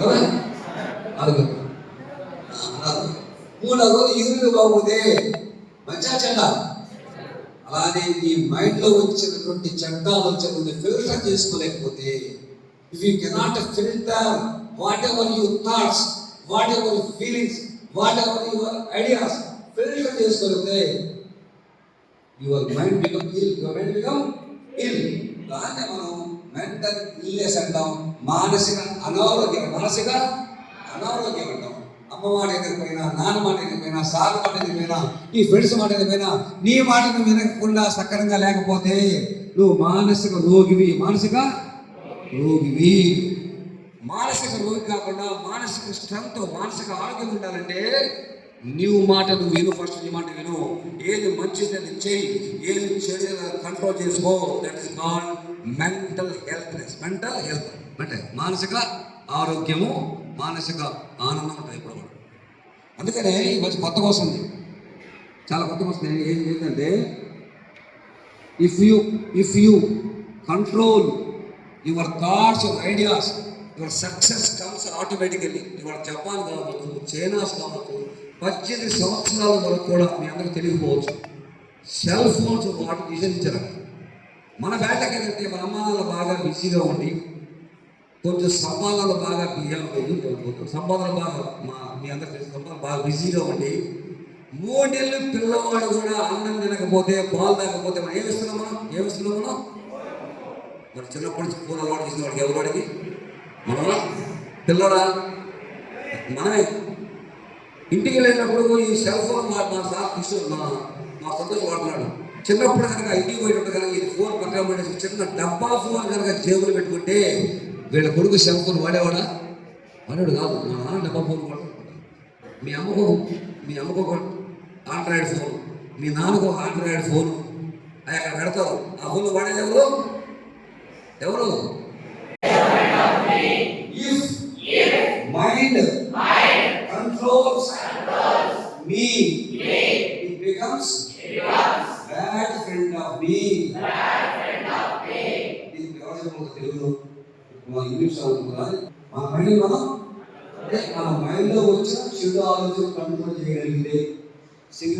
నాలుగు మూడవది యూరిన్ మంచిగా చెడ్డ అలానే నీ మైండ్లో వచ్చినటువంటి చెడ్డ ఆలోచనని filter చేసుకోలేకపోతే if you cannot filter whatever your thoughts whatever feelings whatever your ideas filter చేసుకోలేకపోతే your mind become ill your mind become ill దాన్ని మనం మెంటల్ ఇల్నెస్ అంటాం. మానసిక అనారోగ్యం మానసిక అనారోగ్యం అంటాం. అమ్మ మాట ఎక్కడిపోయినా నాన్న మాట ఎక్కడిపోయినా సార్ మాట ఎక్కడిపోయినా నీ ఫ్రెండ్స్ మాట ఎక్కడిపోయినా నీ మాటను వినకుండా సక్రంగా లేకపోతే నువ్వు మానసిక రోగివి మానసిక రోగివి. మానసిక రోగి కాకుండా మానసిక స్ట్రెంగ్త్ మానసిక ఆరోగ్యం ఉండాలంటే నీవు మాట నువ్వు విను ఫస్ట్ నీ మాట విను ఏది మంచిది అది చేయి ఏది చెడు కంట్రోల్ చేసుకో. That is called mental healthness mental health అంటే మానసిక ఆరోగ్యము మానసిక ఆనందం ఉంటుంది ఇప్పుడు కూడా. అందుకనే ఈ మంచి కొత్తగా వస్తుంది చాలా కొత్తగా వస్తుంది ఏం ఏంటంటే if you if you control your thoughts your ideas your success comes automatically your Japan కావచ్చు చైనాస్ కావచ్చు పద్దెనిమిది సంవత్సరాల వరకు కూడా మీ అందరూ తెలియకపోవచ్చు. సెల్ ఫోన్స్ వాటి నిషేధించడం మన బ్యాటకి ఏంటంటే మన అమ్మానాలు బాగా బిజీగా ఉండి కొంచెం సంపాదనలు బాగా బిజీ సంపాదనలు బాగా మా మీ అందరికి తెలిసిన సంపాదన బాగా బిజీగా ఉండి మూడేళ్ళు పిల్లవాడు కూడా అన్నం తినకపోతే పాలు తాగకపోతే మనం ఏమిస్తున్నాం మనం? ఏమిస్తున్నాం మనం? మరి చిన్నప్పటి నుంచి పూల అలవాటు చేసిన వాడికి ఎవరివాడికి మనమా పిల్లరా మనమే. ఇంటికి వెళ్ళినప్పుడు ఈ సెల్ ఫోన్ మా మా సార్ కిషోర్ మా మా సంతోష్ వాడుతున్నాడు చిన్నప్పుడు కనుక ఇంటికి పోయినప్పుడు కనుక ఈ ఫోన్ పక్కన పడేసి చిన్న డబ్బా ఫోన్ కనుక జేబులు పెట్టుకుంటే వీళ్ళ కొడుకు సెల్ ఫోన్ వాడేవాడా? వాడాడు కాదు. మా నాన్న డబ్బా ఫోన్ మీ అమ్మకు మీ అమ్మకు ఒక ఆండ్రాయిడ్ ఫోన్ మీ నాన్నకు ఒక ఆండ్రాయిడ్ ఫోన్. అవి అక్కడ పెడతారు ఆ ఫోన్ వాడేది ఎవరు? ఎవరు? Controls me. It becomes bad friend of me. ఇది ఎవరు చెప్పలేదు తెలుగులో మా ఇంగ్లీష్ చదువుతున్నా మన మైండ్ మనం అంటే మన మైండ్లో వచ్చిన చెడు ఆలోచన కంట్రోల్ చేయగలిగితే సిగ్నల్